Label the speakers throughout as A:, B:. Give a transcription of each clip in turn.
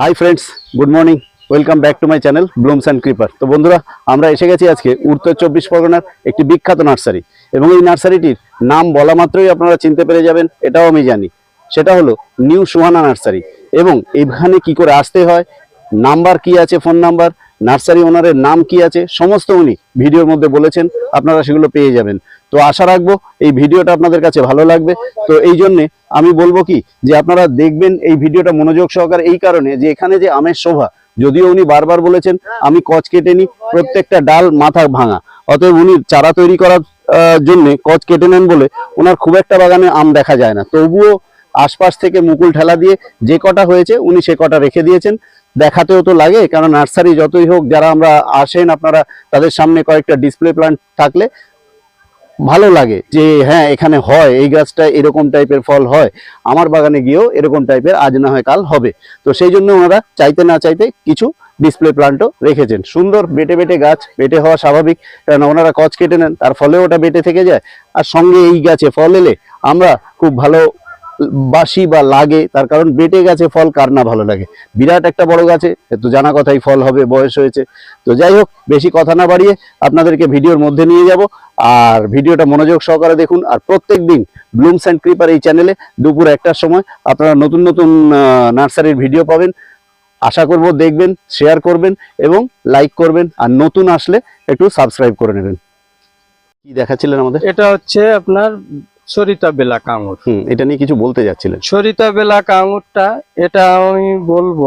A: Hi friends good morning welcome back to my channel blooms and creeper তো বন্ধুরা, আমরা এসে গেছি আজকে উত্তর চব্বিশ পরগনার একটি বিখ্যাত নার্সারি। এবং এই নার্সারিটির নাম বলা মাত্রই আপনারা চিনতে পেরে যাবেন, এটাও আমি জানি। সেটা হলো নিউ সুহানা নার্সারি। এবং এখানে কি করে আসতে হয়, নাম্বার কি আছে, ফোন নাম্বার, নার্সারি ওনারের নাম কি আছে, সমস্ত উনি ভিডিওর মধ্যে বলেছেন, আপনারা সেগুলো পেয়ে যাবেন। তো আশা রাখব এই ভিডিওটা আপনাদের কাছে ভালো লাগবে। তো এই জন্যে আমি বলব কি, যে আপনারা দেখবেন এই ভিডিওটা মনোযোগ সহকারে এই কারণে যে এখানে যে আমের শোভা, যদিও উনি বারবার বলেছেন, আমি কচ কেটে নিই, প্রত্যেকটা ডাল মাথা ভাঙা। অতএব উনি চারা তৈরি করার জন্য কচ কেটে নেন বলে ওনার খুব একটা বাগানে আম দেখা যায় না। তবুও আশপাশ থেকে মুকুল ঠেলা দিয়ে যে কটা হয়েছে, উনি সে কটা রেখে দিয়েছেন। দেখাতেও তো লাগে, কারণ নার্সারি যতই হোক, যারা আমরা আসেন আপনারা, তাদের সামনে কয়েকটা ডিসপ্লে প্লান্ট থাকলে ভালো লাগে যে হ্যাঁ এখানে হয়, এই গাছটা এরকম টাইপের ফল হয়, আমার বাগানে গিয়েও এরকম টাইপের আজ না হয় কাল হবে। তো সেই জন্য ওনারা চাইতে না চাইতে কিছু ডিসপ্লে প্লান্টও রেখেছেন। সুন্দর বেটে বেটে গাছ, বেটে হওয়া স্বাভাবিক কারণ ওনারা কচ কেটে নেন, তার ফলে ওটা বেটে থেকে যায়। আর সঙ্গে এই গাছে ফল এলে আমরা খুব ভালো বাসি বা লাগে, তার কারণ বেটে গাছে ফল, কার না ভালো লাগে। বিরাট একটা বড় গাছে তো জানা কথাই ফল হবে, বয়স হয়েছে। তো যাই হোক, বেশি কথা না বাড়িয়ে আপনাদেরকে ভিডিওর মধ্যে নিয়ে যাব। আর ভিডিওটা মনোযোগ সহকারে দেখুন। আর প্রত্যেক দিন ব্লুমস অ্যান্ড ক্রিপার এই চ্যানেলে দুপুর একটার সময় আপনারা নতুন নতুন নার্সারির ভিডিও পাবেন। আশা করব দেখবেন শেয়ার করবেন এবং লাইক করবেন। আর নতুন আসলে একটু সাবস্ক্রাইব করে নেবেন। কি দেখাচ্ছিলেন আমাদের?
B: এটা হচ্ছে আপনার সরিতা বেলা
A: হুম এটা নিয়ে কিছু বলতে যাচ্ছিলেন
B: সরিতা বেলা আঙুরটা এটা আমি বলব।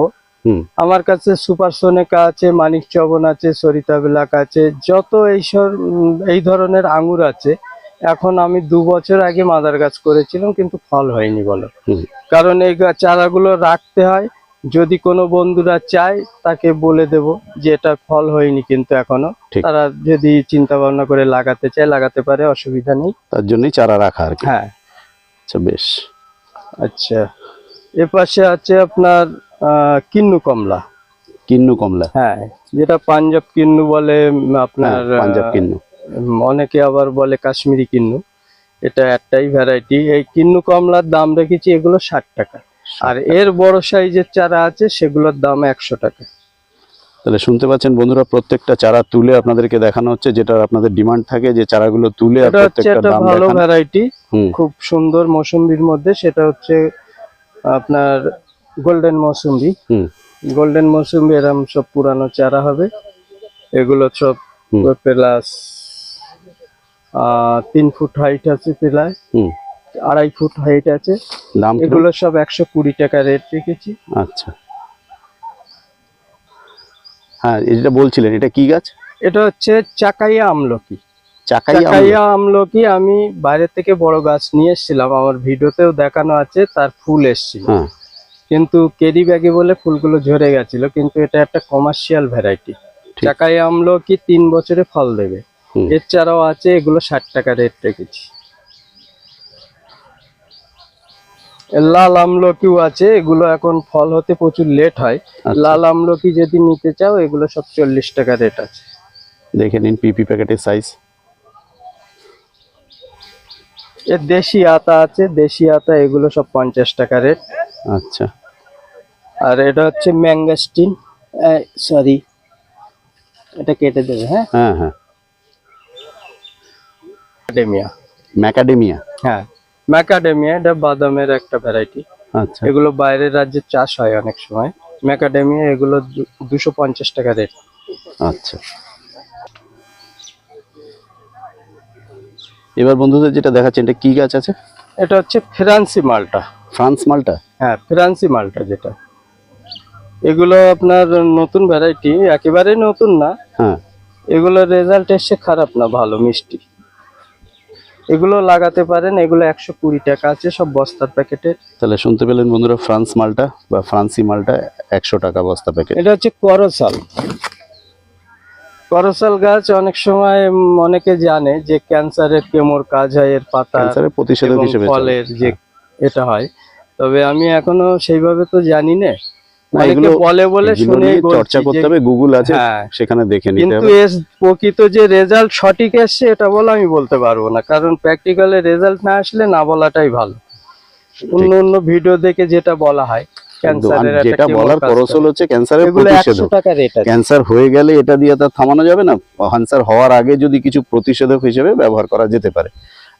B: আমার কাছে সুপার সোনেকা আছে মানিক চবন আছে সরিতা বেলাক আছে যত এইসব এই ধরনের আঙুর আছে এখন আমি দু বছর আগে মাদার গাছ করেছিলাম কিন্তু ফল হয়নি বলো। কারণ এই চারাগুলো রাখতে হয় যদি কোনো বন্ধুরা চায় তাকে বলে দেব যে এটা ফল হয়নি কিন্তু
A: এখনও।
B: তারা যদি চিন্তা ভাবনা করে লাগাতে চায় লাগাতে পারে অসুবিধা নেই।
A: তার জন্যই চারা রাখা আর
B: হ্যাঁ।
A: আচ্ছা বেশ।
B: আচ্ছা। এ পাশে আছে আপনার কিন্নু কমলা।
A: কিন্নু কমলা।
B: হ্যাঁ যেটা পাঞ্জাব কিন্নু বলে
A: হ্যাঁ
B: আপনার
A: পাঞ্জাব কিন্নু।
B: অনেকে আবার বলে কাশ্মীরি কিন্নু। এটা একটাই ভ্যারাইটি এই কিন্নু কমলার দাম রেখেছি এগুলো ষাট টাকা। আর এর বড় সাইজের চারা আছে সেগুলোর দাম একশো টাকা।
A: তাহলে শুনতে পাচ্ছেন বন্ধুরা প্রত্যেকটা চারা তুলে আপনাদেরকে দেখানো হচ্ছে যেটা আপনাদের ডিমান্ড থাকে যে চারাগুলো তুলে
B: ভালো ভ্যারাইটি খুব সুন্দর মৌসুম্বির মধ্যে সেটা হচ্ছে আপনার গোল্ডেন মৌসুম্বি
A: হুম।
B: গোল্ডেন মৌসুম্বি এরম সব পুরানো চারা হবে। এগুলো সব। প্লাস তিন ফুট হাইট আছে
A: হুম।
B: আড়াই ফুট হাইট আছে।
A: দাম
B: এগুলো সব একশো কুড়ি টাকা রেট রেখেছি।
A: আচ্ছা। হ্যাঁ যেটা বলছিলেন এটা কি গাছ?
B: এটা হচ্ছে চাকাইয়া আমলকি।
A: চাকাই
B: চাকাইয়া আমলকি আমি বাইরে থেকে বড় গাছ নিয়ে এসেছিলাম। আমার ভিডিওতেও দেখানো আছে তার ফুল এসেছিল।
A: হ্যাঁ।
B: কিন্তু কেরি ব্যাগে বলে ফুলগুলো ঝরে গেছিল কিন্তু এটা একটা কমার্শিয়াল ভ্যারাইটি
A: ঠিক।
B: চাকাই আমলকি তিন বছরে ফল দেবে। এছাড়াও আছে এগুলো ষাট টাকা রেট রেখেছি এর লাল আমলকিও আছে এগুলো এখন ফল হতে প্রচুর লেট হয়।
A: আচ্ছা।
B: লাল আমলকি যদি নিতে চাও এগুলো সব চল্লিশ টাকা রেট আছে।
A: দেখে নিন পিপি প্যাকেটের সাইজ
B: এর দেশি আতা আছে দেশি আতা এগুলো সব পঞ্চাশ টাকা রেট
A: আচ্ছা।
B: আর এটা হচ্ছে ম্যাঙ্গাস্টিন সরি এটা কেটে দেবে হ্যাঁ?
A: হ্যাঁ হ্যাঁ।
B: ম্যাকাডেমিয়া
A: ম্যাকাডেমিয়া
B: হ্যাঁ। ম্যাকাডেমিয়া এটা বাদামের একটা ভ্যারাইটি
A: আচ্ছা।
B: এগুলো বাইরের রাজ্যে চাষ হয় অনেক সময়। ম্যাকাডেমিয়া এগুলো দুশো পঞ্চাশ টাকা রেট
A: আচ্ছা। এবার বন্ধুদের যেটা দেখাচ্ছেন এটা কি গাছ আছে?
B: এটা হচ্ছে ফ্রান্সি মালটা
A: ফ্রান্স মালটা
B: হ্যাঁ ফ্রান্সি মালটা যেটা। এগুলো আপনার নতুন ভ্যারাইটি একেবারে নতুন না।
A: হ্যাঁ।
B: এগুলোর রেজাল্ট এসছে খারাপ না ভালো মিষ্টি। এগুলো লাগাতে পারেন এগুলো একশো কুড়ি টাকা আছে সব বস্তার প্যাকেটের
A: তাহলে শুনতে পেলেন বন্ধুরা ফ্রান্স মালটা বা ফ্রান্সি মালটা একশো টাকা বস্তা প্যাকেট।
B: এটা হচ্ছে করসাল। করসাল গাছ অনেক সময় অনেকে জানে যে ক্যান্সারের কেমোর কাজ হয় এর পাতা
A: প্রতিষেধক হিসেবে
B: ফলের যে
A: হ্যাঁ।
B: এটা হয়। তবে আমি এখনও সেইভাবে তো জানি না।
A: এগুলো-
B: বলে বলে
A: এগুলো
B: শুনে
A: চর্চা করতে হবে গুগল আছে
B: হ্যাঁ।
A: সেখানে দেখে নিতে হবে।
B: এর প্রকৃত যে রেজাল্ট সঠিক এসছে এটা বলে আমি বলতে পারব না। কারণ প্র্যাকটিক্যালে রেজাল্ট না আসলে না বলাটাই ভালো। অন্য অন্য ভিডিও দেখে যেটা বলা হয়
A: যেটা বলার করসল হচ্ছে ক্যান্সারের প্রতিষেধক। ক্যান্সার হয়ে গেলে এটা দিয়ে তার থামানো যাবে না। ক্যান্সার হওয়ার আগে যদি কিছু প্রতিষেধক হিসেবে ব্যবহার করা যেতে পারে।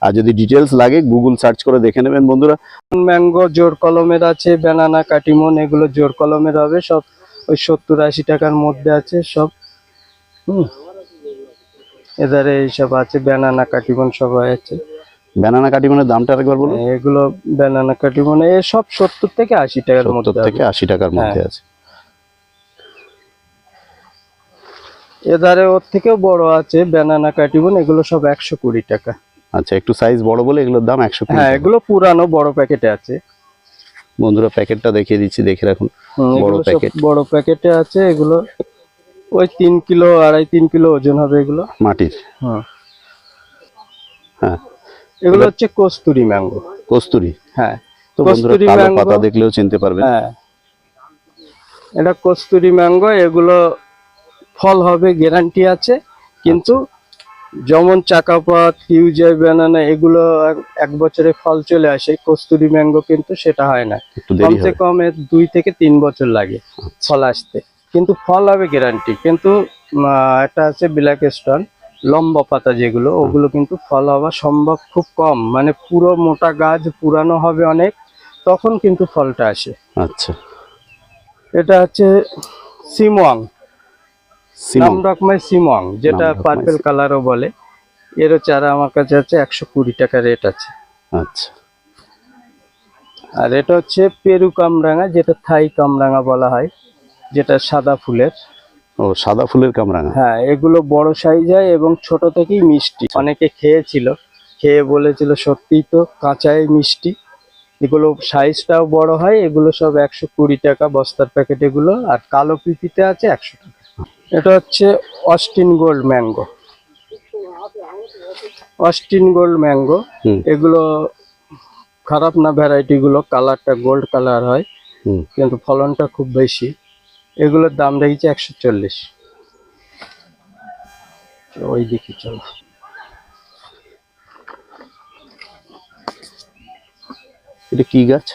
A: আর যদি ডিটেলস লাগে গুগল সার্চ করে দেখে নেবেন বন্ধুরা।
B: ম্যাঙ্গো জোর কলমের আছে ব্যানানা কাটিমন এগুলো জোর কলমের হবে সব ওই সত্তর আশি টাকার মধ্যে আছে সব। হুম। এধারে এইসব আছে ব্যানানা কাটিমন সব আছে
A: ব্যানানা কাটিমনের দামটা একবার বলুন।
B: এগুলো ব্যানানা কাটিমন এ সব সত্তর থেকে আশি টাকার মধ্যে
A: থেকে আশি টাকার মধ্যে
B: হ্যাঁ।
A: আছে।
B: এধারে ওর থেকেও বড় আছে ব্যানানা কাটিমন এগুলো সব একশো কুড়ি টাকা।
A: আচ্ছা একটু সাইজ বড় বলে এগুলোর দাম একশো
B: হ্যাঁ এগুলো পুরানো বড় প্যাকেটে আছে।
A: বন্ধুরা প্যাকেটটা দেখিয়ে দিচ্ছি দেখে রাখুন বড় প্যাকেট।
B: বড় প্যাকেটে আছে এগুলো ওই তিন কিলো আড়াই তিন কিলো ওজন হবে এগুলো।
A: মাটির। হ্যাঁ।
B: এগুলো হচ্ছে কস্তুরি ম্যাঙ্গো।
A: কস্তুরি?
B: হ্যাঁ
A: তো বন্ধুরা
B: কস্তুরি
A: কালো
B: ম্যাঙ্গো।
A: পাতা দেখলেও চিনতে পারবেন।
B: হ্যাঁ। এটা কস্তুরি ম্যাঙ্গো এগুলো ফল হবে গ্যারান্টি আছে কিন্তু যেমন চাকাপাত কিউজাই ব্যানানা এগুলো এক- বছরে ফল চলে আসে। কস্তুরি ম্যাঙ্গো কিন্তু সেটা হয় না। কমসে কম এর দুই থেকে তিন বছর লাগে ফল আসতে। কিন্তু ফল হবে গ্যারান্টি কিন্তু একটা আছে ব্ল্যাক স্টোন লম্বা পাতা যেগুলো ওগুলো কিন্তু ফল হওয়া সম্ভব খুব কম। মানে পুরো মোটা গাছ পুরানো হবে অনেক তখন কিন্তু ফলটা আসে।
A: আচ্ছা।
B: এটা হচ্ছে
A: সিমন
B: নাম রকমের সিমোয়াং যেটা পার্পেল কালারও বলে। এরও চারা আমার কাছে আছে একশো কুড়ি টাকা রেট আছে।
A: আচ্ছা।
B: আর এটা হচ্ছে পেরু কামরাঙা যেটা থাই কামরাঙা বলা হয় যেটা সাদা ফুলের।
A: ও সাদা ফুলের কামরাঙা?
B: হ্যাঁ এগুলো বড় সাইজ হয় এবং ছোট থেকেই মিষ্টি। অনেকে খেয়েছিল খেয়ে বলেছিল সত্যিই তো কাঁচাই মিষ্টি। এগুলো সাইজটাও বড় হয় এগুলো সব একশো কুড়ি টাকা বস্তার প্যাকেট এগুলো আর কালো পিপিতে আছে একশো টাকা। এটা হচ্ছে Austin gold mango. Austin gold mango এগুলো খারাপ না ভ্যারাইটি গুলো কালারটা গোল্ড কালার হয় কিন্তু ফলনটা খুব বেশি। এগুলোর দাম রেখেছে একশো চল্লিশ। ওই দিকে চলো।
A: এটা কি গাছ?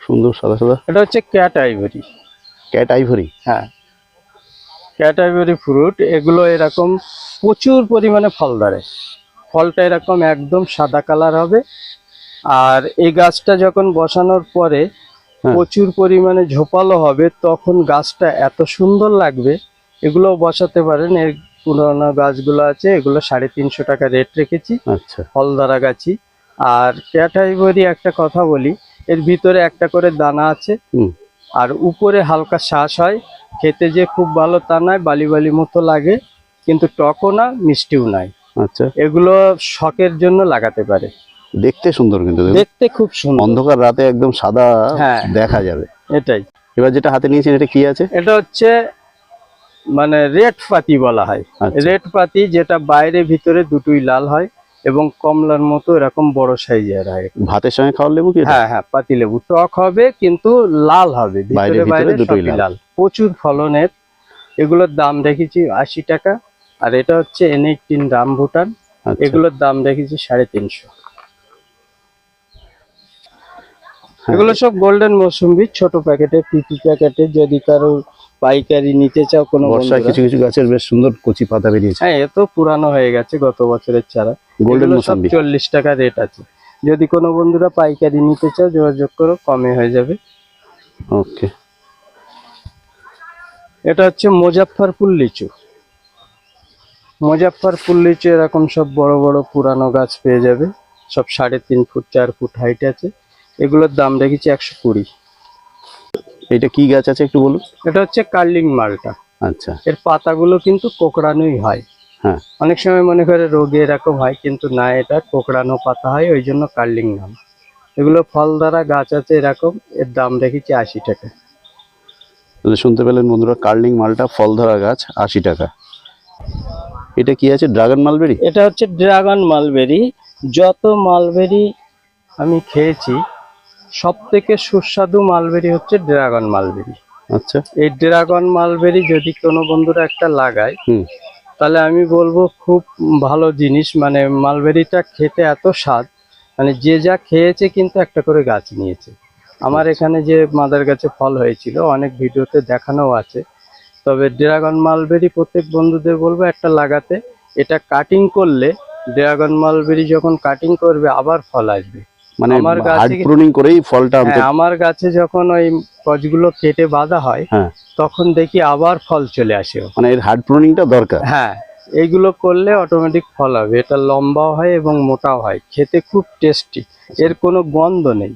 A: সুন্দর সাদা সাদা।
B: এটা হচ্ছে ক্যাট আইভরি।
A: Cat ivory?
B: হ্যাঁ। ক্যাট আইভরি ফ্রুট এগুলো এরকম প্রচুর পরিমাণে ফল ধরে। ফলটা এরকম একদম সাদা কালার হবে। আর এই গাছটা যখন বসানোর পরে
A: হ্যাঁ।
B: প্রচুর পরিমাণে ঝোপালো হবে তখন গাছটা এত সুন্দর লাগবে এগুলো বসাতে পারেন। এর পুরোনো গাছগুলো আছে এগুলো সাড়ে তিনশো টাকা রেট রেখেছি
A: আচ্ছা।
B: ফলদারা গাছি। আর ক্যাটাইভরি একটা কথা বলি এর ভিতরে একটা করে দানা আছে।
A: হুম।
B: আর উপরে হালকা শ্বাস হয়। খেতে যে খুব ভালো তা নয় বালি বালি মতো লাগে কিন্তু টকও না মিষ্টিও নাই।
A: আচ্ছা।
B: এগুলো শখের জন্য লাগাতে পারে।
A: দেখতে সুন্দর কিন্তু
B: দেখতে খুব সুন্দর।
A: অন্ধকার রাতে একদম সাদা
B: হ্যাঁ।
A: দেখা যাবে।
B: এটাই।
A: এবার যেটা হাতে নিয়েছেন এটা কি আছে?
B: এটা হচ্ছে মানে রেড পাতি বলা হয়।
A: আচ্ছা।
B: রেড পাতি যেটা বাইরে ভিতরে দুটোই লাল হয়। এবং কমলার মতো এরকম বড় সাইজের হয়
A: ভাতের সঙ্গে খাওয়ার লেবু কি
B: হ্যাঁ হ্যাঁ পাতি লেবু। টক হবে কিন্তু লাল হবে। ভিতরে বাইরে
A: দুটোই লাল।
B: প্রচুর ফলনের। এগুলোর দাম রেখেছি আশি টাকা। আর এটা হচ্ছে এনএইটিন রামভুটান
A: ভুটান।
B: এগুলোর দাম রেখেছি সাড়ে তিনশো।
A: হ্যাঁ।
B: এগুলো সব গোল্ডেন মৌসুম্বি ছোট প্যাকেটে পিপি প্যাকেটে যদি কারও পাইকারি নিতে চাও কোনো
A: বর্ষায় কিছু কিছু গাছের বেশ সুন্দর কচি পাতা বেরিয়েছে।
B: হ্যাঁ এ তো পুরানো হয়ে গেছে গত বছরের চারা।
A: গোল্ডেন মোসাম্বি।
B: চল্লিশ টাকা রেট আছে। যদি কোনো বন্ধুরা পাইকারি নিতে চাও যোগাযোগ করো কমে হয়ে যাবে।
A: ওকে
B: এটা হচ্ছে মুজাফফরপুর লিচু। মুজাফফরপুর লিচু এরকম সব বড় বড় পুরানো গাছ পেয়ে যাবে। সব সাড়ে তিন ফুট চার ফুট হাইট আছে। এগুলোর দাম রেখেছি একশো কুড়ি।
A: এটা কি গাছ আছে একটু বলুন?
B: এটা হচ্ছে কার্লিং মালটা।
A: আচ্ছা।
B: এর পাতাগুলো কিন্তু কোকড়ানোই হয়।
A: হ্যাঁ।
B: অনেক সময় মনে করে রোগে এরকম হয় কিন্তু না এটা কোকড়ানো পাতা হয় ওই জন্য কার্লিং নাম। এগুলো ফল দ্বারা গাছ আছে এরকম এর দাম রেখেছি আশি টাকা।
A: তাহলে শুনতে পেলেন বন্ধুরা কার্লিং মালটা ফল ধরা গাছ আশি টাকা। এটা কি আছে ড্রাগন মালবেরি?
B: এটা হচ্ছে ড্রাগন মালবেরি। যত মালবেরি আমি খেয়েছি সব থেকে সুস্বাদু মালবেরি হচ্ছে ড্রাগন মালবেরি।
A: আচ্ছা।
B: এই ড্রাগন মালবেরি যদি কোনো বন্ধুরা একটা লাগায় তাহলে আমি বলব খুব ভালো জিনিস মানে মালবেরিটা খেতে এত স্বাদ মানে যে যা খেয়েছে কিন্তু একটা করে গাছ নিয়েছে। আমার এখানে যে মাদার গাছে ফল হয়েছিল অনেক ভিডিওতে দেখানো আছে। তবে ড্রাগন মালবেরি প্রত্যেক বন্ধুদের বলব একটা লাগাতে এটা কাটিং করলে ড্রাগন মালবেরি যখন কাটিং করবে আবার ফল আসবে।
A: মানে
B: আমার গাছে
A: হার্ড প্রুনিং করেই ফলটা আনতে
B: হ্যাঁ আমার গাছে যখন ওই গছগুলো কেটে বাঁধা হয়
A: হ্যাঁ।
B: তখন দেখি আবার ফল চলে আসে।
A: মানে এর হার্ড প্রুনিংটা দরকার।
B: হ্যাঁ এইগুলো করলে অটোমেটিক ফল হবে। এটা লম্বাও হয় এবং মোটাও হয়। খেতে খুব টেস্টি এর কোনো গন্ধ নেই।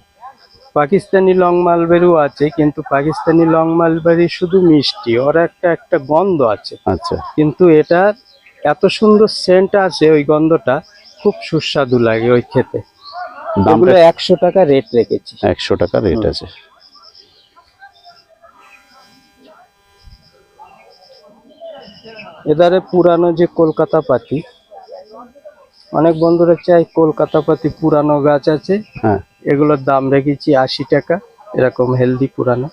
B: পাকিস্তানি লং মালবেরিও আছে কিন্তু পাকিস্তানি লং মালবেরি শুধু মিষ্টি। ওর একটা একটা গন্ধ আছে।
A: আচ্ছা।
B: কিন্তু এটা এত সুন্দর সেন্ট আছে ওই গন্ধটা খুব সুস্বাদু লাগে ওই খেতে।
A: দামটা
B: একশো টাকা রেট রেখেছি
A: একশো টাকা রেট আছে।
B: এদারে পুরানো যে কলকাতা পাতি অনেক বন্ধুরা চাই কলকাতা পাতি পুরানো গাছ আছে।
A: হ্যাঁ।
B: এগুলোর দাম রেখেছি আশি টাকা এরকম হেলদি পুরানো।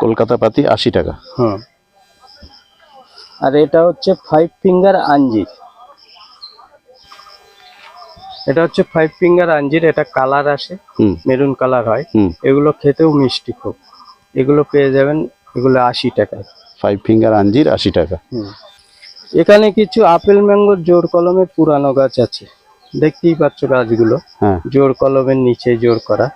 A: কলকাতা পাতি আশি টাকা।
B: হুম। আর এটা হচ্ছে ফাইভ ফিঙ্গার আঞ্জির। এটা হচ্ছে ফাইভ ফিঙ্গার আঞ্জির এটা কালার আসে মেরুন কালার হয়। এগুলো খেতেও মিষ্টি খুব। এগুলো পেয়ে যাবেন এগুলো আশি টাকায়।
A: ফাইভ ফিঙ্গার আঞ্জির আশি টাকা।
B: এখানে কিছু আপেল ম্যাঙ্গোর জোর কলমের পুরানো গাছ আছে। দেখতেই পাচ্ছ গাছগুলো।
A: হ্যাঁ।
B: জোর কলমের নিচে জোর করা।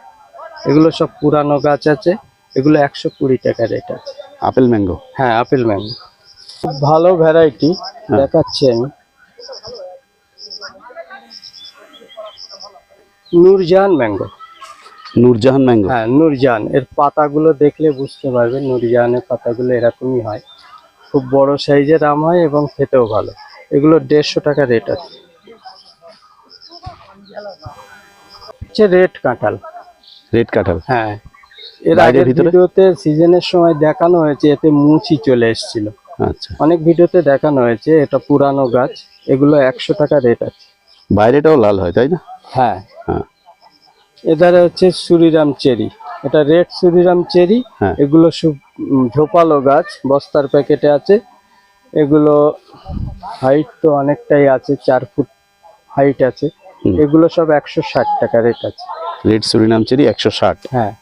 B: এগুলো সব পুরানো গাছ আছে। এগুলো একশো কুড়ি টাকা রেট আছে।
A: Apple mango?
B: হ্যাঁ আপেল ম্যাঙ্গো। খুব ভালো ভ্যারাইটি দেখাচ্ছি আমি। নূরজাহান ম্যাঙ্গো।
A: নূরজাহান ম্যাঙ্গো?
B: হ্যাঁ নূরজাহান। এর পাতাগুলো দেখলে বুঝতে পারবেন নূরজাহানের পাতাগুলো এরকমই হয়। খুব বড় সাইজের আম হয় এবং খেতেও ভালো। এগুলো দেড়শো টাকা রেট আছে। হচ্ছে রেড কাঁঠাল।
A: রেড কাঁঠাল?
B: হ্যাঁ। এর
A: ভিতরে?
B: ভিডিওতে সিজনের সময় দেখানো হয়েছে এতে মুচি চলে এসেছিল।
A: আচ্ছা।
B: অনেক ভিডিওতে দেখানো হয়েছে এটা পুরানো গাছ। এগুলো একশো টাকা রেট আছে।
A: বাইরেটাও লাল হয় তাই না?
B: হ্যাঁ।
A: হ্যাঁ।
B: এধারে হচ্ছে সুরিরাম চেরি। এটা রেড সুরিরাম চেরি।
A: হ্যাঁ।
B: এগুলো ঝোপালো গাছ বস্তার প্যাকেটে আছে। এগুলো হাইট তো অনেকটাই আছে চার ফুট হাইট আছে। এগুলো সব একশো ষাট টাকা রেট আছে।
A: রেড সুরিনাম চেরি একশো ষাট।
B: হ্যাঁ।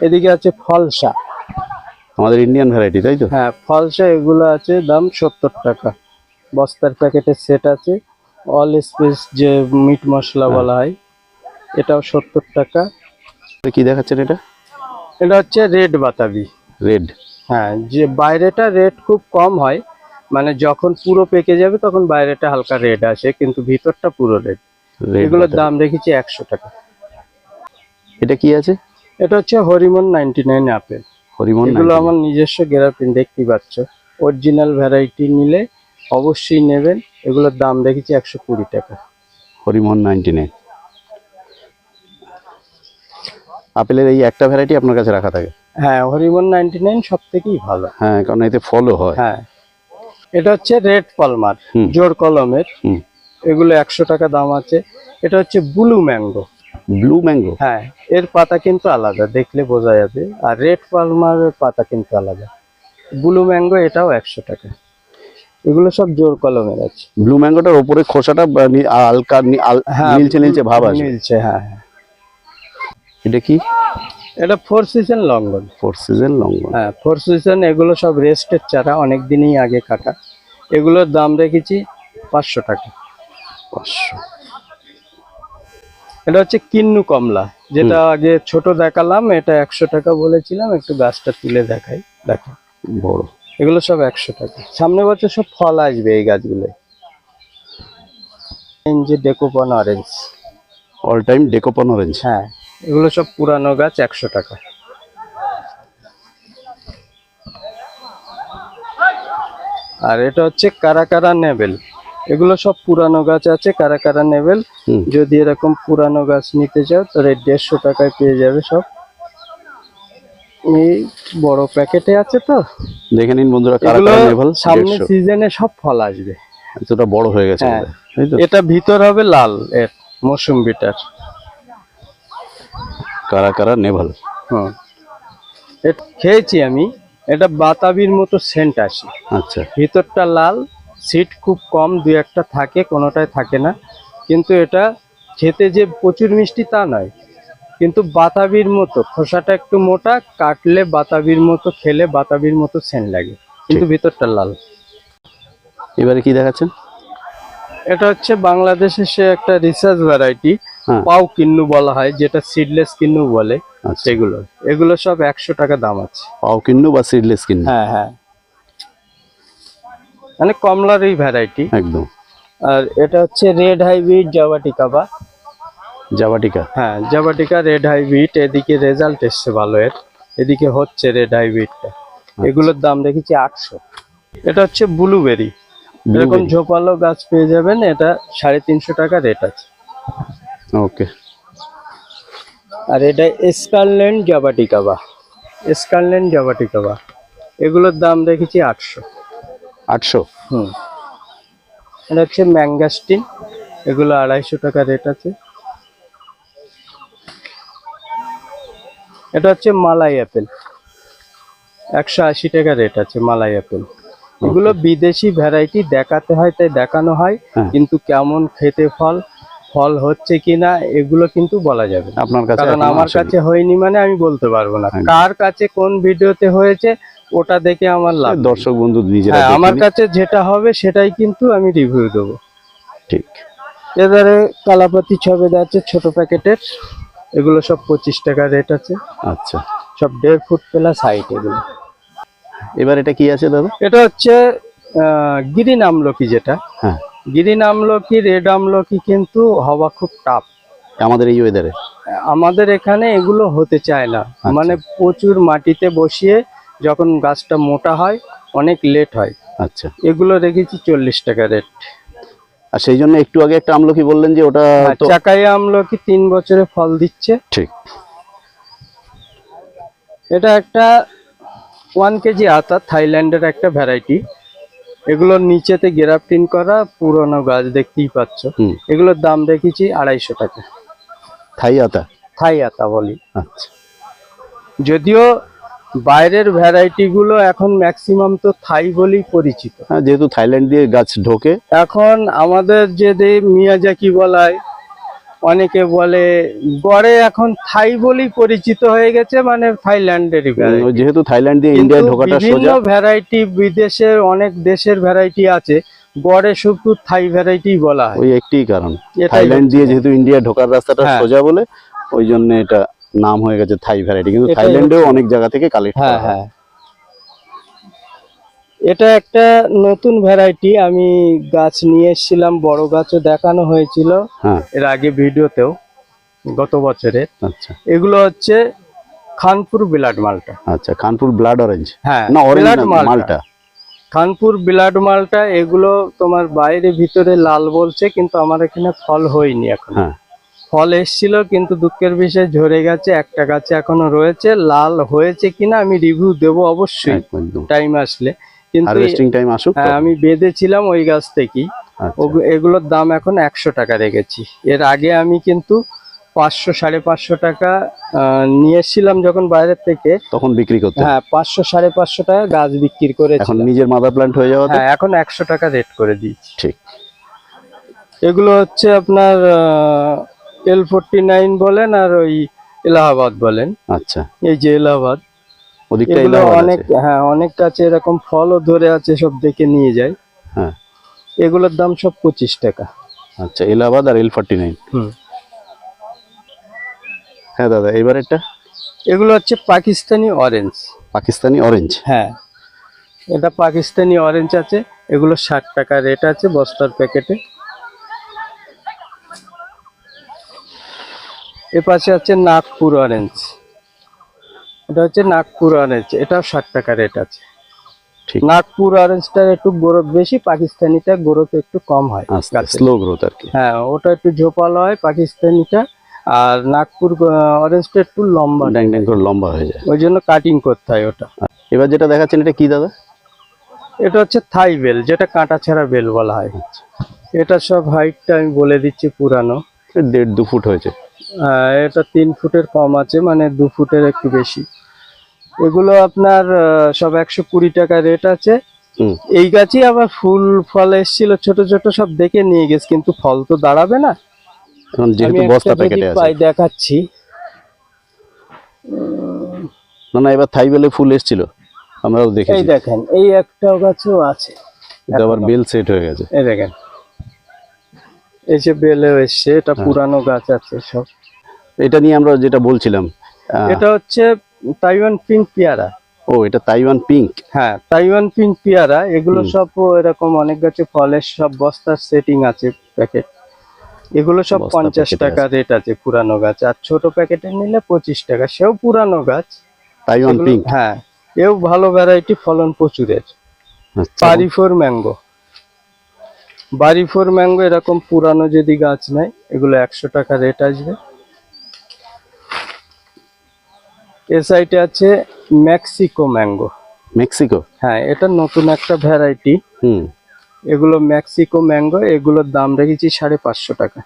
B: এদিকে আছে ফলসা।
A: আমাদের ইন্ডিয়ান ভ্যারাইটি তাই তো?
B: হ্যাঁ ফলসা এগুলো আছে দাম সত্তর টাকা। বস্তার প্যাকেটের সেট আছে। অল স্পেস যে মিট মশলা
A: হ্যাঁ।
B: বলা হয় এটাও সত্তর টাকা।
A: কি দেখাচ্ছেন এটা?
B: এটা হচ্ছে রেড বাতাবি।
A: রেড
B: হ্যাঁ যে বাইরেটা রেড খুব কম হয় মানে যখন পুরো পেকে যাবে তখন বাইরেটা হালকা রেড আসে কিন্তু ভিতরটা পুরো রেড
A: রেড
B: এগুলোর দাম রেখেছি একশো টাকা।
A: এটা কি আছে?
B: এটা হচ্ছে Hariman ninety nine apple
A: Hariman
B: এগুলো আমার নিজস্ব গ্রাফিন দেখতেই পাচ্ছ। অরিজিনাল ভ্যারাইটি নিলে অবশ্যই নেবেন। এগুলোর দাম রেখেছি একশো কুড়ি টাকা।
A: হরিমন নাইনটি নাইন আপেলের এই একটা ভ্যারাইটি আপনার কাছে রাখা থাকে?
B: হ্যাঁ হরিমন নাইনটি নাইন সব থেকেই ভালো।
A: হ্যাঁ কারণ এতে ফলও হয়।
B: হ্যাঁ। এটা হচ্ছে রেড পালমার জোর কলমের। এগুলো একশো টাকা দাম আছে। এটা হচ্ছে ব্লু ম্যাঙ্গো।
A: Blue mango?
B: হ্যাঁ এর পাতা কিন্তু আলাদা দেখলে বোঝা যাবে। আর রেড পালমারের পাতা কিন্তু আলাদা। ব্লু ম্যাঙ্গো এটাও একশো টাকা। এগুলো সব জোর কলমের আছে।
A: ব্লু ম্যাঙ্গোটার উপরে খোসাটা হালকা নি- আল-
B: হ্যাঁ
A: নীলচে ভাব আছে
B: মিলছে হ্যাঁ হ্যাঁ।
A: এটা কি?
B: এটা four season longan.
A: Four season longan.
B: হ্যাঁ ফোর সিজন এগুলো সব রেস্টের চারা অনেক দিনই আগে কাটা। এগুলোর দাম রেখেছি পাঁচশো টাকা।
A: পাঁচশো।
B: এটা হচ্ছে কিন্নু কমলা যেটা আগে ছোট দেখালাম এটা একশো টাকা বলেছিলাম একটু গাছটা তুলে দেখাই দেখো।
A: বড়।
B: এগুলো সব একশো টাকা। সামনে বছর সব ফল আসবে এই গাছগুলোয় যে dekopon orange
A: all time dekopon orange
B: হ্যাঁ এগুলো সব পুরানো গাছ একশো টাকা। আর এটা হচ্ছে কারা কারা নেবেল এগুলো সব পুরানো গাছ আছে কারা কারা নেবেল যদি এরকম পুরানো গাছ নিতে চাও তাহলে দেড়শো টাকায় পেয়ে যাবে সব। এই বড় প্যাকেটে আছে তো।
A: দেখে নিন বন্ধুরা কারা কারা নেভাল
B: সামনে সিজনে সব ফল আসবে।
A: এতটা বড় হয়ে গেছে
B: হ্যাঁ। এটা ভিতর হবে লাল এর মৌসুম্বিটার
A: কারা কারা নেভাল?
B: হুম। খেয়েছি আমি। এটা বাতাবির মতো সেন্ট আসে।
A: আচ্ছা।
B: ভিতরটা লাল সিট খুব কম দু একটা থাকে কোনোটায় থাকে না। কিন্তু এটা খেতে যে প্রচুর মিষ্টি তা নয়। কিন্তু বাতাবির মতো খোসাটা একটু মোটা কাটলে বাতাবির মতো খেলে বাতাবির মতো সেন লাগে কিন্তু ভিতরটা লাল।
A: এবারে কি দেখাচ্ছেন?
B: এটা হচ্ছে বাংলাদেশে সে একটা রিসার্চ ভ্যারাইটি। পাও কিন্নু বলা হয় যেটা সিডলেস কিন্নু বলে
A: আচ্ছা।
B: সেগুলো। এগুলো সব একশো টাকা দাম আছে।
A: পাও কিন্নু বা সিডলেস কিন্নু?
B: হ্যাঁ হ্যাঁ। মানে কমলারই ভ্যারাইটি
A: একদম।
B: আর এটা হচ্ছে রেড হাইব্রিড জাভাটিকা বা
A: জাবাটিকা
B: হ্যাঁ জাভাটিকা রেড হাইব্রিড এদিকে রেজাল্ট এসছে ভালো এর এদিকে হচ্ছে রেড হাইব্রিডটা এগুলোর দাম রেখেছি আটশো। এটা হচ্ছে ব্লুবেরি এরকম ঝোপালো গাছ পেয়ে যাবেন এটা সাড়ে তিনশো টাকা রেট আছে।
A: ওকে
B: আর এটা স্কারল্যান্ড জাভাটিকা বা। স্কারল্যান্ড জাভাটিকা বা। এগুলোর দাম রেখেছি আটশো।
A: আটশো?
B: হুম। এটা হচ্ছে ম্যাঙ্গাস্টিন এগুলো আড়াইশো টাকা রেট আছে। এটা হচ্ছে মালাই অ্যাপেল। একশো আশি টাকা রেট আছে মালাই অ্যাপেল। এগুলো বিদেশি ভ্যারাইটি দেখাতে হয় তাই দেখানো হয়।
A: হ্যাঁ।
B: কিন্তু কেমন খেতে ফল ফল হচ্ছে কিনা এগুলো কিন্তু বলা যাবে
A: আপনার কাছে
B: কারণ আমার কাছে হয়নি মানে আমি বলতে পারব না। কার কাছে কোন ভিডিওতে হয়েছে ওটা দেখে আমার লাভ
A: দর্শক বন্ধু নিজেরা
B: হ্যাঁ আমার কাছে যেটা হবে সেটাই কিন্তু আমি রিভিউ দেবো।
A: ঠিক।
B: এবারে কালাপাতি ছবেদা আছে ছোট প্যাকেটের। এগুলো সব পঁচিশ টাকা রেট আছে।
A: আচ্ছা।
B: সব দেড় ফুট প্লাস হাইট এগুলো।
A: এবার এটা কি আছে দাদা?
B: এটা হচ্ছে গ্রিন আমলকি যেটা।
A: হ্যাঁ।
B: গ্রিন আমলকি রেড আমলকি কিন্তু হওয়া খুব টাফ
A: আমাদের এই ওয়েদারে
B: আমাদের এখানে এগুলো হতে চায় না।
A: আচ্ছা।
B: মানে প্রচুর মাটিতে বসিয়ে যখন গাছটা মোটা হয় অনেক লেট হয়।
A: আচ্ছা।
B: এগুলো রেখেছি চল্লিশ টাকা রেট
A: আর সেই জন্য একটু আগে একটা আমলকি বললেন যে ওটা তো
B: চাকাই আমলকি তিন বছরে ফল দিচ্ছে।
A: ঠিক।
B: এটা একটা ওয়ান কেজি আতা থাইল্যান্ডের একটা ভ্যারাইটি এগুলোর নিচেতে গ্রাফটিন করা পুরনো গাছ দেখতেই পাচ্ছ। এগুলোর দাম দেখেছি আড়াইশো টাকা।
A: থাই আতা?
B: থাই আতা বলি।
A: আচ্ছা।
B: যদিও বাইরের ভ্যারাইটি গুলো এখন ম্যাক্সিমাম তো থাই বলেই পরিচিত।
A: হ্যাঁ যেহেতু থাইল্যান্ড দিয়ে গাছ ঢোকে।
B: এখন আমাদের যে দে মিয়াজাকি বলায় অনেকে বলে গড়ে এখন থাই বলেই পরিচিত হয়ে গেছে মানে।
A: উম, যেহেতু থাইল্যান্ড দিয়ে ইন্ডিয়া ঢোকাটা
B: বিভিন্ন
A: সোজা
B: ভ্যারাইটি বিদেশের অনেক দেশের ভ্যারাইটি আছে গড়ে শুধু থাই ভ্যারাইটি বলা হয়।
A: ওই একটি কারণ। থাইল্যান্ড দিয়ে যেহেতু ইন্ডিয়া ঢোকার রাস্তাটা
B: হ্যাঁ।
A: সোজা বলে ওই জন্য এটা নাম হয়ে গেছে থাই ভ্যারাইটি কিন্তু থাইল্যান্ডেও অনেক জায়গা থেকে কালেক্ট
B: হ্যাঁ হ্যাঁ। এটা একটা নতুন ভ্যারাইটি আমি গাছ নিয়ে এসেছিলাম বড় গাছও দেখানো হয়েছিল।
A: হ্যাঁ।
B: এর আগে ভিডিওতেও গত বছরে
A: আচ্ছা।
B: এগুলো হচ্ছে খানপুর বিলাট মালটা।
A: আচ্ছা খানপুর ব্লাড অরেঞ্জ
B: হ্যাঁ
A: না অরেঞ্জ
B: মালটা। খানপুর বিলাট মালটা এগুলো তোমার বাইরে ভিতরে লাল বলছে কিন্তু আমার এখানে ফল হয়নি এখন।
A: হ্যাঁ।
B: ফল এসছিল কিন্তু দুঃখের বিষয় ঝরে গেছে একটা গাছে এখনও রয়েছে লাল হয়েছে কিনা আমি রিভিউ দেব অবশ্যই। টাইম আসলে। কিন্তু হ্যাঁ আমি বেঁধেছিলাম ওই গাছ থেকেই।
A: আচ্ছা,
B: এগুলোর দাম এখন একশো টাকা রেখেছি। এর আগে আমি কিন্তু পাঁচশো সাড়ে পাঁচশো টাকা আহ, নিয়ে এসেছিলাম যখন বাইরের থেকে।
A: তখন বিক্রি করতে?
B: হ্যাঁ পাঁচশো সাড়ে পাঁচশো টাকা গাছ বিক্রি
A: করে
B: এখন
A: নিজের মাদার প্ল্যান্ট হয়ে যাওয়া
B: হ্যাঁ এখন একশো টাকা রেট করে দিয়েছি।
A: ঠিক।
B: এগুলো হচ্ছে আপনার এল ফোরটি নাইন বলেন আর ওই এলাহাবাদ বলেন।
A: আচ্ছা।
B: এই যে এলাহাবাদ এগুলো অনেক হ্যাঁ অনেক কাছে এরকম ফলও ধরে আছে সব দেখে নিয়ে যায়।
A: হ্যাঁ।
B: এগুলোর দাম সব পঁচিশ টাকা।
A: আচ্ছা এলাহাবাদ আর এল ফর্টি নাইন
B: হুম।
A: হ্যাঁ দাদা এবারেরটা
B: এগুলো হচ্ছে পাকিস্তানি অরেঞ্জ
A: পাকিস্তানি অরেঞ্জ
B: হ্যাঁ। এটা পাকিস্তানি অরেঞ্জ আছে এগুলো ষাট টাকা রেট আছে বস্তার প্যাকেটে এ পাশে আছে নাগপুর অরেঞ্জ এটা হচ্ছে নাগপুর অরেঞ্জ এটাও ষাট টাকা রেট আছে।
A: ঠিক।
B: নাগপুর অরেঞ্জটার একটু গ্রোথ বেশি পাকিস্তানিটা গ্রোথ একটু কম হয়
A: স্লো গ্রোথ আর কি।
B: হ্যাঁ ওটা একটু ঝোপালো হয় পাকিস্তানিটা আর নাগপুর অরেঞ্জটা একটু লম্বা।
A: ড্যাং ড্যাং করে লম্বা হয়ে যায়।
B: ওই জন্য কাটিং করতে হয় ওটা।
A: এবার যেটা দেখাচ্ছেন এটা কি দাদা?
B: এটা হচ্ছে থাই বেল যেটা কাঁটা ছাড়া বেল বলা হয়। এটা সব হাইটটা আমি বলে দিচ্ছি পুরানো।
A: দেড় দু ফুট হয়েছে।
B: আহ, এটা তিন ফুটের কম আছে মানে দু ফুটের একটু বেশি। এগুলো আপনার সব একশো কুড়ি টাকা রেট আছে। এই গাছই আবার ফুল ফল এসেছিল ছোট ছোট সব দেখে নিয়ে গেছে কিন্তু ফল তো দাঁড়াবে না।
A: যেহেতু বস্তা প্যাকেটে আছে।
B: পাই দেখাচ্ছি।
A: না না এবার থাই বেলে ফুল এসেছিল আমরাও
B: এই দেখেন এই একটা গাছও আছে।
A: কিন্তু আবার বেল সেট হয়ে গেছে।
B: এই দেখেন। এই যে বেলেও এসছে এটা
A: হ্যাঁ।
B: পুরানো গাছ আছে সব।
A: এটা নিয়ে আমরা যেটা বলছিলাম
B: এটা হচ্ছে তাইওয়ান পিঙ্ক পেয়ারা।
A: ও এটা তাইওয়ান পিঙ্ক।
B: হ্যাঁ তাইওয়ান পিঙ্ক পেয়ারা এগুলো। সব এরকম অনেক গাছে ফলের সব বস্তার সেটিং আছে প্যাকেট। এগুলো সব পঞ্চাশ টাকা রেট আছে পুরানো গাছ আর ছোট প্যাকেটে নিলে পঁচিশ টাকা। সেও পুরানো গাছ।
A: Taiwan pink.
B: হ্যাঁ এও ভালো ভ্যারাইটি ফলন প্রচুরের।
A: আচ্ছা।
B: Bari four mango Bari four mango এরকম পুরানো যদি গাছ নেয় এগুলো একশো টাকা রেট আসবে। এ সাইডে আছে মেক্সিকো ম্যাঙ্গো
A: মেক্সিকো
B: হ্যাঁ এটা নতুন একটা ভ্যারাইটি
A: হুম।
B: এগুলো মেক্সিকো ম্যাঙ্গো এগুলোর দাম রেখেছি সাড়ে পাঁচশো টাকা।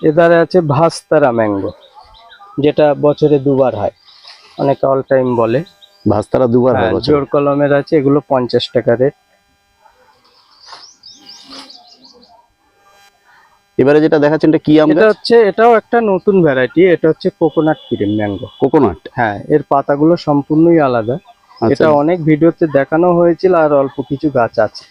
B: এদারে আছে ভাস্তারা ম্যাঙ্গো যেটা বছরে দুবার হয়। অনেকে অল টাইম বলে।
A: ভাস্তারা দুবার হয়
B: হ্যাঁ, জোর কলমের আছে এগুলো পঞ্চাশ টাকা রেট।
A: এবারে যেটা দেখাচ্ছেন এটা কি আম
B: এটা হচ্ছে এটাও একটা নতুন ভ্যারাইটি এটা হচ্ছে কোকোনাট ক্রিম ম্যাঙ্গো
A: কোকোনাট
B: হ্যাঁ এর পাতাগুলো সম্পূর্ণই আলাদা।
A: আচ্ছা।
B: এটা অনেক ভিডিওতে দেখানো হয়েছিল আর অল্প কিছু গাছ আছে।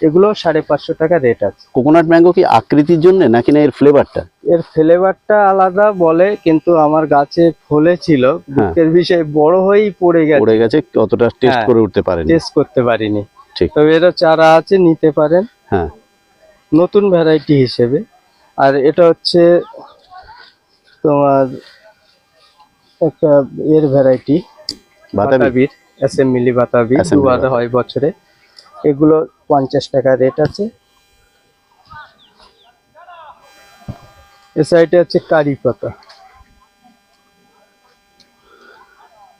B: এগুলো সাড়ে পাঁচশো টাকা রেট আছে।
A: কোকোনাট ম্যাঙ্গো কি আকৃতির জন্য নাকি না এর ফ্লেভারটা
B: এর ফ্লেভারটা আলাদা বলে কিন্তু আমার গাছে ফলেছিল দুঃখের বিষয়ে বড় হয়েই পড়ে গেছে।
A: পড়ে গেছে অতটা টেস্ট
B: হ্যাঁ।
A: করে উঠতে পারেনি।
B: টেস্ট করতে পারিনি।
A: ঠিক।
B: তবে এরও চারা আছে নিতে পারেন।
A: হ্যাঁ।
B: নতুন ভ্যারাইটি হিসেবে। আর এটা হচ্ছে তোমার একটা এর ভ্যারাইটি
A: বাতাবি।
B: বাতাবির মিলি বাতাবি। দুবার হয় বছরে। এগুলো পঞ্চাশ টাকা রেট আছে। এ সাইডে আছে কারি পাতা।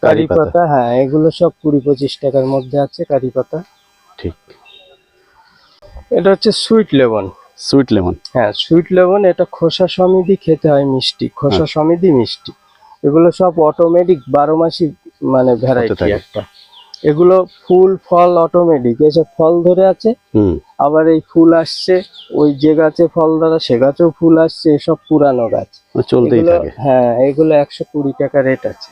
B: কারি
A: পাতা।
B: হ্যাঁ এগুলো সব কুড়ি পঁচিশ টাকার মধ্যে আছে কারি পাতা।
A: ঠিক।
B: এটা হচ্ছে সুইট লেমন
A: সুইট লেমন
B: হ্যাঁ সুইট লেমন এটা খোসা সমিধি খেতে হয় মিষ্টি খোসা
A: আচ্ছা।
B: সমিধি মিষ্টি। এগুলো সব অটোমেটিক বারো মাসি মানে ভ্যারাইটি। একটা। এগুলো ফুল ফল অটোমেটিক এসব ফল ধরে আছে।
A: হুম।
B: আবার এই ফুল আসছে ওই যে গাছে ফল ধরা সে গাছেও ফুল আসছে এসব পুরানো গাছ।
A: চলতেই থাকে।
B: হ্যাঁ এগুলো একশো কুড়ি টাকা রেট আছে।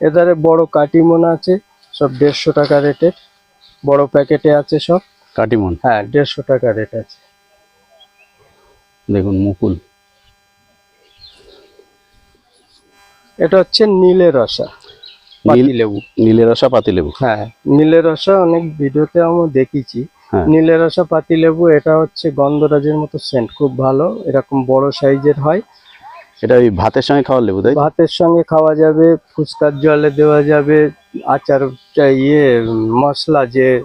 B: এধারে বড় কাটিমন আছে সব দেড়শো টাকা রেটের। বড় প্যাকেটে আছে সব।
A: কাটিমন?
B: হ্যাঁ দেড়শো টাকা রেট আছে।
A: দেখুন মুকুল।
B: এটা হচ্ছে নীলের রসা লেবু।
A: নীলের রসা পাতি লেবু।
B: হ্যাঁ নীলের রসা অনেক ভিডিওতে আমি দেখেছি।
A: হ্যাঁ।
B: নীলের রসা পাতি লেবু এটা হচ্ছে গন্ধরাজের মতো সেন্ট খুব ভালো। এরকম বড় সাইজের হয়।
A: এটা ওই ভাতের সঙ্গে খাওয়ার লেবু তাই
B: ভাতের সঙ্গে খাওয়া যাবে ফুচকার জলে দেওয়া যাবে আচার ইয়ে মশলা যে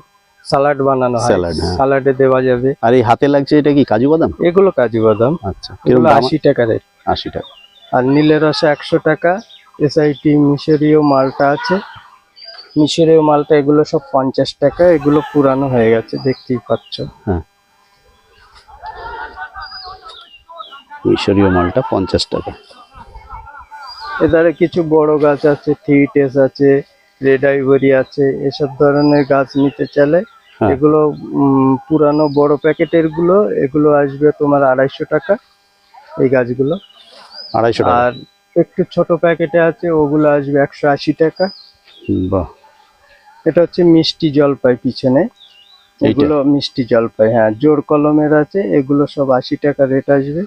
B: সালাড বানানো হয়
A: হ্যাঁ।
B: সালাডে দেওয়া যাবে।
A: আর এই হাতে লাগছে এটা কি কাজু বাদাম?
B: এগুলো কাজু বাদাম।
A: আচ্ছা
B: এগুলো আশি টাকা রেট।
A: আশি টাকা।
B: আর নীলের রসা একশো টাকা। এসআইটি মিশরীয় মালটা আছে। মিশরীয় মালটা এগুলো সব পঞ্চাশ টাকা এগুলো পুরানো হয়ে গেছে দেখতেই পাচ্ছ। হ্যাঁ।
A: মিশরীয় মালটা পঞ্চাশ টাকা।
B: এধারে কিছু বড় গাছ আছে থিটেস আছে রেড আইভরি আছে এসব ধরনের গাছ নিতে চাইলে
A: হ্যাঁ।
B: এগুলো পুরানো বড় প্যাকেটেরগুলো এগুলো আসবে তোমার আড়াইশো টাকা এই গাছগুলো।
A: আড়াইশো
B: আর একটু ছোট প্যাকেটে আছে ওগুলো আসবে একশো আশি টাকা।
A: বাহ।
B: এটা হচ্ছে মিষ্টি জলপাই পিছনে। এগুলো মিষ্টি জলপাই হ্যাঁ জোর কলমের আছে এগুলো সব আশি টাকা রেট আসবে।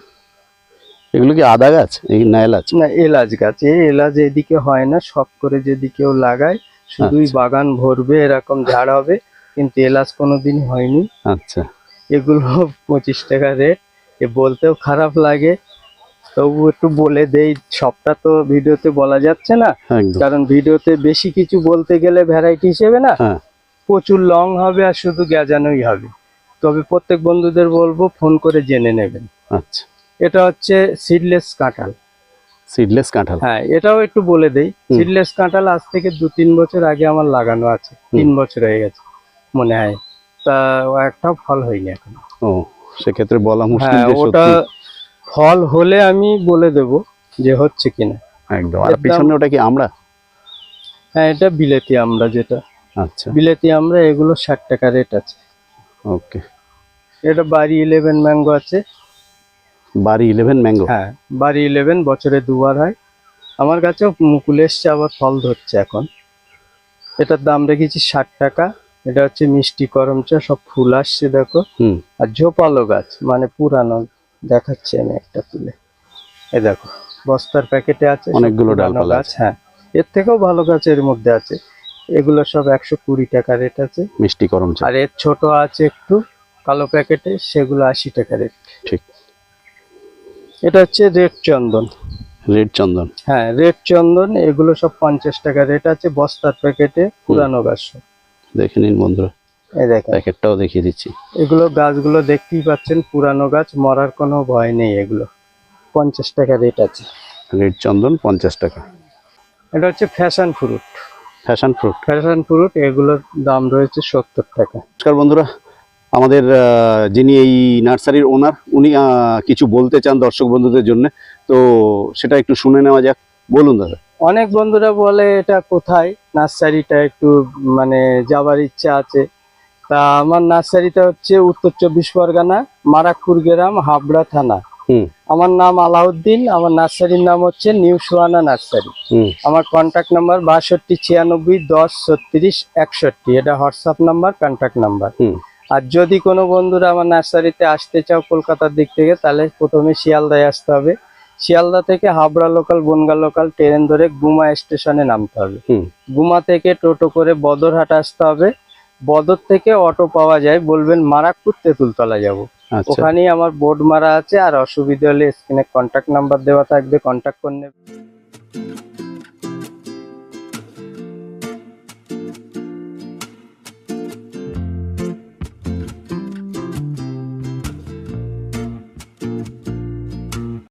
A: এগুলো কি আদা গাছ? না এলাচ?
B: না এলাচ গাছ এই এলাচ এদিকে হয় না শখ করে যদি কেউ লাগায় শুধুই
A: আচ্ছা।
B: বাগান ভরবে এরকম ঝাড় হবে কিন্তু এলাচ কোনোদিন হয়নি।
A: আচ্ছা।
B: এগুলো পঁচিশ টাকা রেট এ বলতেও খারাপ লাগে তবু একটু বলে দেই সবটা তো ভিডিওতে বলা যাচ্ছে না। কারণ ভিডিওতে বেশি কিছু বলতে গেলে ভ্যারাইটি হিসেবে না
A: হ্যাঁ।
B: প্রচুর লং হবে আর শুধু গ্যাজানোই হবে। তবে প্রত্যেক বন্ধুদের বলব ফোন করে জেনে নেবেন।
A: আচ্ছা।
B: এটা হচ্ছে সিডলেস কাঁঠাল।
A: সিডলেস কাঁঠাল।
B: হ্যাঁ এটাও একটু বলে দেই। সিডলেস কাঁঠাল আজ থেকে দু তিন বছর আগে আমার লাগানো আছে। তিন বছর হয়ে গেছে মনে হয়। তা ও একটাও ফল হয়নি এখন।
A: ও সেক্ষেত্রে বলা মুশকিল
B: হ্যাঁ ওটা
A: সত্যি।
B: ফল হলে আমি বলে দেব যে হচ্ছে কিনা।
A: একদম। আর পিছনে ওটা কি আমরা?
B: হ্যাঁ এটা বিলেতি আমরা যেটা।
A: আচ্ছা।
B: বিলেতি আমরা এগুলো ষাট টাকা রেট আছে।
A: ওকে।
B: এটা বাড়ি ইলেভেন ম্যাঙ্গো আছে।
A: বাড়ি ইলেভেন ম্যাঙ্গো
B: হ্যাঁ বাড়ি ইলেভেন বছরে দুবার হয়। আমার কাছেও মুকুল এসছে আবার ফল ধরছে এখন। এটার দাম রেখেছি ষাট টাকা। এটা হচ্ছে মিষ্টি করমচা সব ফুল আসছে দেখো।
A: হুম।
B: আর ঝোপালো গাছ মানে পুরানো দেখাচ্ছি আমি একটা তুলে। এ দেখো বস্তার প্যাকেটে আছে
A: অনেকগুলো ডালপালা
B: গাছ হ্যাঁ এর থেকেও ভালো গাছ এর মধ্যে আছে। এগুলো সব একশো কুড়ি টাকা রেট আছে।
A: মিষ্টি করম
B: আর এর ছোট আছে একটু কালো প্যাকেটে সেগুলো আশি টাকা রেট
A: ঠিক।
B: এটা হচ্ছে রেড চন্দন।
A: রেড চন্দন।
B: হ্যাঁ রেড চন্দন এগুলো সব পঞ্চাশ টাকা রেট আছে বস্তার প্যাকেটে পুরানো গাছ
A: দেখে নিন বন্ধুরা। প্যাকেটটাও দেখিয়ে দিচ্ছি।
B: এগুলো গাছগুলো দেখতেই পাচ্ছেন পুরানো গাছ মরার কোনো ভয় নেই এগুলো। পঞ্চাশ টাকা রেট আছে।
A: রেড চন্দন পঞ্চাশ টাকা।
B: এটা হচ্ছে fashion fruit
A: fashion fruit
B: fashion fruit এগুলোর দাম রয়েছে সত্তর টাকা।
A: নমস্কার বন্ধুরা আমাদের যিনি এই নার্সারির ওনার উনি কিছু বলতে চান দর্শক বন্ধুদের জন্য। তো সেটা একটু শুনে নেওয়া যাক। বলুন দাদা।
B: অনেক বন্ধুরা বলে এটা কোথায়? নার্সারিটা একটু মানে যাবার ইচ্ছা আছে। তা আমার নার্সারিটা হচ্ছে উত্তর চব্বিশ পরগনা মারাকপুর গ্রাম হাবড়া থানা।
A: হুম।
B: আমার নাম আলাউদ্দিন আমার নার্সারির নাম হচ্ছে নিউ সুহানা নার্সারি।
A: হুম।
B: আমার কন্ট্যাক্ট নাম্বার বাষট্টি ছিয়ানব্বই দশ ছত্রিশ একষট্টি। এটা হোয়াটসঅ্যাপ নাম্বার কন্ট্যাক্ট নাম্বার
A: হুম।
B: আর যদি কোনো বন্ধুরা আমার নার্সারিতে আসতে চাও কলকাতার দিক থেকে তাহলে প্রথমে শিয়ালদায় আসতে হবে। শিয়ালদা থেকে Habra local Bongaon local train ধরে গুমা স্টেশনে নামতে হবে।
A: হুম।
B: গুমা থেকে টোটো করে বদরহাট আসতে হবে। বদর থেকে অটো পাওয়া যায় বলবেন মারাকপুর তেঁতুলতলা যাব।
A: আচ্ছা।
B: ওখানেই আমার বোর্ড মারা আছে আর অসুবিধা হলে স্ক্রিনে কন্ট্যাক্ট নাম্বার দেওয়া থাকবে কন্ট্যাক্ট করে নেবে।